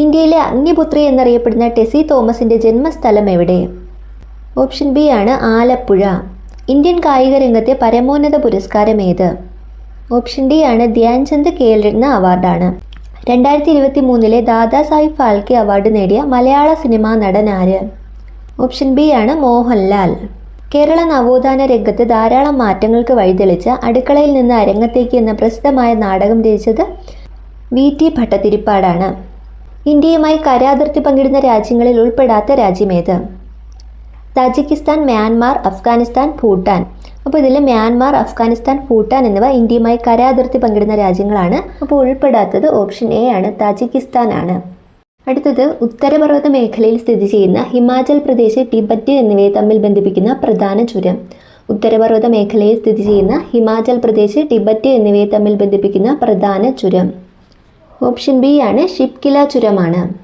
ഇന്ത്യയിലെ അഗ്നിപുത്രി എന്നറിയപ്പെടുന്ന ടെസി തോമസിന്റെ ജന്മസ്ഥലം എവിടെ? ഓപ്ഷൻ ബി ആണ് ആലപ്പുഴ. ഇന്ത്യൻ കായിക രംഗത്തെ പരമോന്നത പുരസ്കാരം ഏത്? ഓപ്ഷൻ ഡി ആണ് ധ്യാൻചന്ദ് ഖേൽരത്ന അവാർഡാണ്. രണ്ടായിരത്തി ഇരുപത്തി മൂന്നിലെ ദാദാ സാഹിബ് ഫാൽക്കെ അവാർഡ് നേടിയ മലയാള സിനിമാ നടൻ ആര്? ഓപ്ഷൻ ബി ആണ് മോഹൻലാൽ. കേരള നവോത്ഥാന രംഗത്ത് ധാരാളം മാറ്റങ്ങൾക്ക് വഴിതെളിച്ച അടുക്കളയിൽ നിന്ന് അരങ്ങത്തേക്ക് എന്ന പ്രസിദ്ധമായ നാടകം രചിച്ചത് വി ടി ഭട്ടതിരിപ്പാടാണ്. ഇന്ത്യയുമായി കരാതിർത്തി പങ്കിടുന്ന രാജ്യങ്ങളിൽ ഉൾപ്പെടാത്ത രാജ്യമേത് താജിക്കിസ്ഥാൻ മ്യാൻമാർ അഫ്ഗാനിസ്ഥാൻ ഭൂട്ടാൻ. അപ്പോൾ ഇതിൽ മ്യാൻമാർ അഫ്ഗാനിസ്ഥാൻ ഭൂട്ടാൻ എന്നിവ ഇന്ത്യയുമായി കരാതിർത്തി പങ്കിടുന്ന രാജ്യങ്ങളാണ്. അപ്പോൾ ഉൾപ്പെടാത്തത് ഓപ്ഷൻ എ ആണ് താജിക്കിസ്ഥാൻ ആണ്. അടുത്തത് ഉത്തരപർവത മേഖലയിൽ സ്ഥിതി ചെയ്യുന്ന ഹിമാചൽ പ്രദേശ് ടിബറ്റ് എന്നിവയെ തമ്മിൽ ബന്ധിപ്പിക്കുന്ന പ്രധാന ചുരം. ഉത്തരപർവത മേഖലയിൽ സ്ഥിതി ചെയ്യുന്ന ഹിമാചൽ പ്രദേശ് ടിബറ്റ് എന്നിവയെ തമ്മിൽ ബന്ധിപ്പിക്കുന്ന പ്രധാന ചുരം. ഓപ്ഷൻ ബി ആണ് ഷിപ്കില ചുരമാണ്.